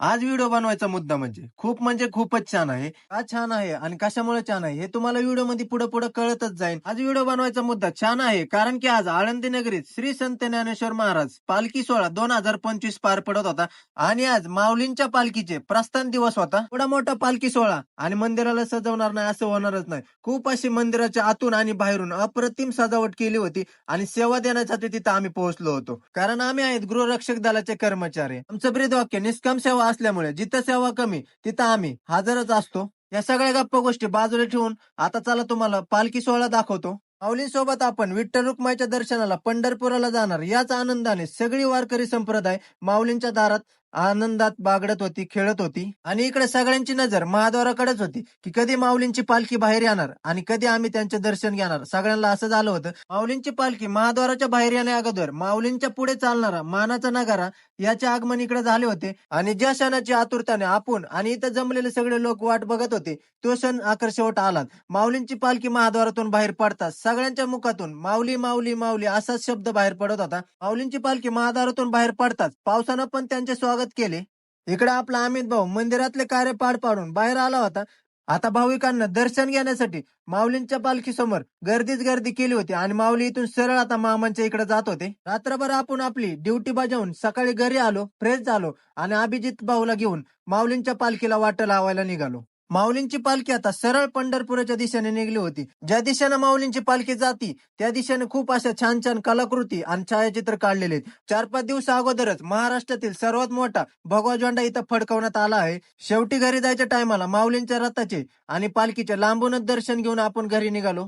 आज व्हिडिओ बनवायचा मुद्दा म्हणजे खूप म्हणजे खूपच छान आहे. का छान आहे आणि कशामुळे छान आहे हे तुम्हाला व्हिडिओमध्ये पुढे पुढे कळतच जाईल. आज व्हिडिओ बनवायचा मुद्दा छान आहे कारण की आज आळंदी नगरीत श्री संत ज्ञानेश्वर महाराज पालखी सोहळा दोन हजार पंचवीस पार पडत होता आणि आज माऊलींच्या पालखीचे प्रस्थान दिवस होता. एवढा मोठा पालखी सोहळा आणि मंदिराला सजवणार नाही असं होणारच नाही. खूप अशी मंदिराच्या आतून आणि बाहेरून अप्रतिम सजावट केली होती आणि सेवा देण्यासाठी तिथं आम्ही पोहोचलो होतो. कारण आम्ही आहेत गृहरक्षक दलाचे कर्मचारी. आमचं ब्रीद वाक्य निष्काम सेवा असल्यामुळे जिथं सेवा कमी तिथं आम्ही हजरच असतो. या सगळ्या गप्पा गोष्टी बाजूला ठेवून आता चला तुम्हाला पालखी सोहळा दाखवतो. माऊलींसोबत आपण विठ्ठल रुक्माईच्या दर्शनाला पंढरपुराला जाणार याच आनंदाने सगळी वारकरी संप्रदाय माऊलींच्या दारात आनंदात बागडत होती खेळत होती आणि इकडे सगळ्यांची नजर महाद्वाराकडेच होती की कधी माऊलींची पालखी बाहेर येणार आणि कधी आम्ही त्यांचे दर्शन घेणार. सगळ्यांना असं झालं होतं. माऊलींची पालखी महाद्वाराच्या बाहेर येण्या अगोदर माऊलींच्या पुढे चालणारा मानाचा नगारा याचे आगमन इकडे झाले होते आणि ज्या क्षणाची आतुरताने आपण आणि इथं जमलेले सगळे लोक वाट बघत होते तो क्षण आकर्षवट आला. माऊलींची पालखी महाद्वारातून बाहेर पडतात सगळ्यांच्या मुखातून माऊली माऊली माऊली असाच शब्द बाहेर पडत होता. माऊलींची पालखी महाद्वारातून बाहेर पडतात पावसानं पण त्यांचे स्वागत केले. इकडे आपला अमित भाऊ मंदिरातले कार्य पार पाडून बाहेर आला होता. आता भाविकांना दर्शन घेण्यासाठी माऊलींच्या पालखी समोर गर्दीच गर्दी केली होती आणि माऊली इथून सरळ आता मामांच्या इकडे जात होते. रात्रभर आपण आपली ड्युटी बजावून सकाळी घरी आलो फ्रेश झालो आणि अभिजित भाऊला घेऊन माऊलींच्या पालखीला वाट लावायला निघालो. माऊलींची पालखी आता सरळ पंढरपुराच्या दिशेने निघली होती. ज्या दिशेने माऊलींची पालखी जाती त्या दिशेने खूप अशा छान छान कलाकृती आणि छायाचित्र काढलेले आहेत. चार पाच दिवस अगोदरच महाराष्ट्रातील सर्वात मोठा भगवा झेंडा इथं फडकवण्यात आला आहे. शेवटी घरी जायच्या टायमाला माऊलींच्या रथाचे आणि पालखीचे लांबूनच दर्शन घेऊन आपण घरी निघालो.